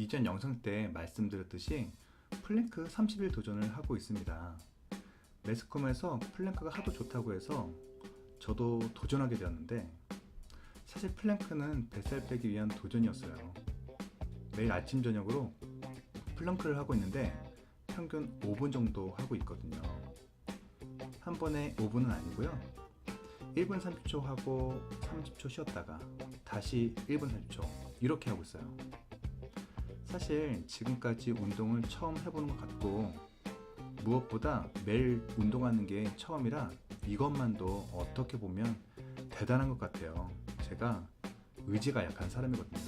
이전 영상 때 말씀드렸듯이 플랭크 30일 도전을 하고 있습니다. 매스컴에서 플랭크가 하도 좋다고 해서 저도 도전하게 되었는데 사실 플랭크는 뱃살 빼기 위한 도전이었어요. 매일 아침 저녁으로 플랭크를 하고 있는데 평균 5분 정도 하고 있거든요. 한 번에 5분은 아니고요. 1분 30초 하고 30초 쉬었다가 다시 1분 30초 이렇게 하고 있어요. 사실 지금까지 운동을 처음 해보는 것 같고 무엇보다 매일 운동하는 게 처음이라 이것만도 어떻게 보면 대단한 것 같아요. 제가 의지가 약한 사람이거든요.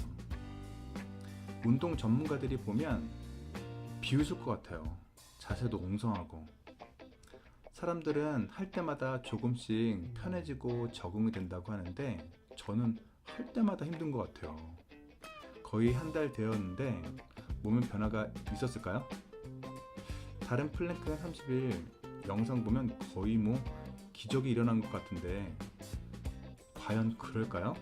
운동 전문가들이 보면 비웃을 것 같아요. 자세도 옹성하고. 사람들은 할 때마다 조금씩 편해지고 적응이 된다고 하는데 저는 할 때마다 힘든 것 같아요. 거의 한 달 되었는데 몸에 변화가 있었을까요? 다른 플랭크 30일 영상 보면 거의 뭐 기적이 일어난 것 같은데 과연 그럴까요?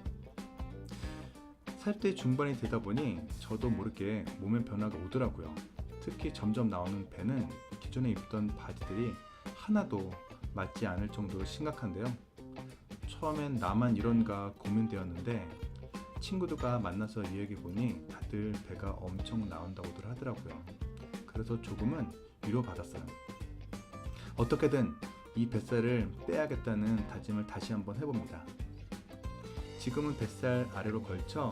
살때 중반이 되다 보니 저도 모르게 몸에 변화가 오더라고요. 특히 점점 나오는 배는 기존에 입던 바지들이 하나도 맞지 않을 정도로 심각한데요. 처음엔 나만 이런가 고민되었는데 친구들과 만나서 이야기 보니 다들 배가 엄청 나온다고들 하더라고요. 그래서 조금은 위로받았어요. 어떻게든 이 뱃살을 빼야겠다는 다짐을 다시 한번 해봅니다. 지금은 뱃살 아래로 걸쳐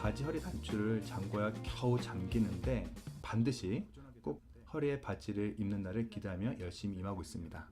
바지 허리 단추를 잠궈야 겨우 잠기는데 반드시 꼭 허리에 바지를 입는 날을 기대하며 열심히 임하고 있습니다.